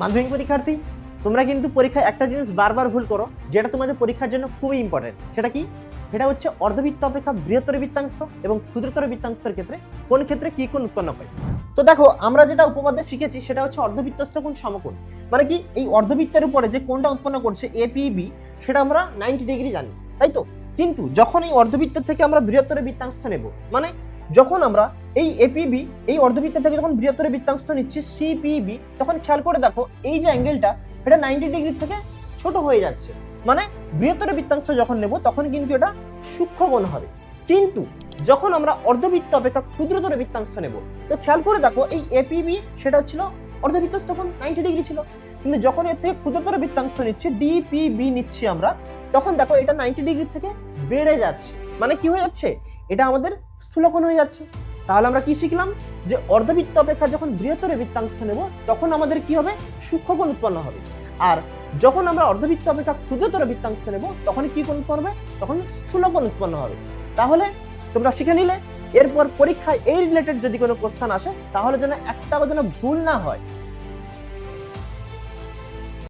মাধ্যমিক পরীক্ষার্থী, তোমরা কিন্তু পরীক্ষায় একটা জিনিস বারবার ভুল করো, যেটা তোমাদের পরীক্ষার জন্য খুবই ইম্পর্টেন্ট সেটা কি? সেটা হচ্ছে অর্ধবৃত্ত অপেক্ষা বৃহত্তর বৃত্তাংশ এবং ক্ষুদ্রতর বৃত্তাংশের ক্ষেত্রে কোন ক্ষেত্রে কি কোন উৎপন্ন হয়? তো দেখো, আমরা যেটা উপপাদ্যে শিখেছি সেটা হচ্ছে অর্ধবৃত্তস্থ কোণ সমকোণ। মানে কি? এই অর্ধবৃত্তের উপরে যে কোণটা উৎপন্ন করছে এ পি এপিবি সেটা আমরা নাইনটি ডিগ্রি জানি, তাই তো? কিন্তু যখন এই অর্ধবৃত্তের থেকে আমরা বৃহত্তর বৃত্তাংশ নেব মানে যখন আমরা এই এপিবি এই অর্ধবৃত্ত থেকে যখন বৃহত্তর বৃত্তাংশ নিচ্ছি সিপিবি তখন খেয়াল করে দেখো, এই যে অ্যাঙ্গেলটা এটা নাইনটি ডিগ্রি থেকে ছোট হয়ে যাচ্ছে। মানে বৃহত্তর বৃত্তাংশ যখন নেব, তখন কিন্তু এটা সূক্ষ্মকোণ হবে। কিন্তু যখন আমরা অর্ধবৃত্ত অপেক্ষা ক্ষুদ্রতর বৃত্তাংশ নেব, তো খেয়াল করে দেখো, এই এপিবি সেটা ছিল অর্ধবৃত্ত তখন নাইনটি ডিগ্রি ছিল। কিন্তু যখন এর থেকে ক্ষুদ্রতর বৃত্তাংশ নিচ্ছি ডিপিবি নিচ্ছি আমরা, তখন দেখো এটা নাইনটি ডিগ্রি থেকে বেড়ে যাচ্ছে। মানে কি হয়ে যাচ্ছে? এটা আমাদের স্থূলকোণ হয়ে যাচ্ছে। তাহলে আমরা কি শিখলাম? যে অর্ধবৃত্ত অপেক্ষা যখন বৃহত্তর বৃত্তাংশ নেব, তখন আমাদের কি হবে? সূক্ষ্মকোণ উৎপন্ন হবে। আর যখন আমরা অর্ধবৃত্ত অপেক্ষা ক্ষুদ্রতর বৃত্তাংশ নেব, তখন কি কোণ করবে তখন স্থূলকোণ উৎপন্ন হবে। তাহলে তোমরা শিখে নিলে, এরপর পরীক্ষায় এই রিলেটেড যদি কোনো কোশ্চেন আসে, তাহলে যেন একটা যেন ভুল না হয়।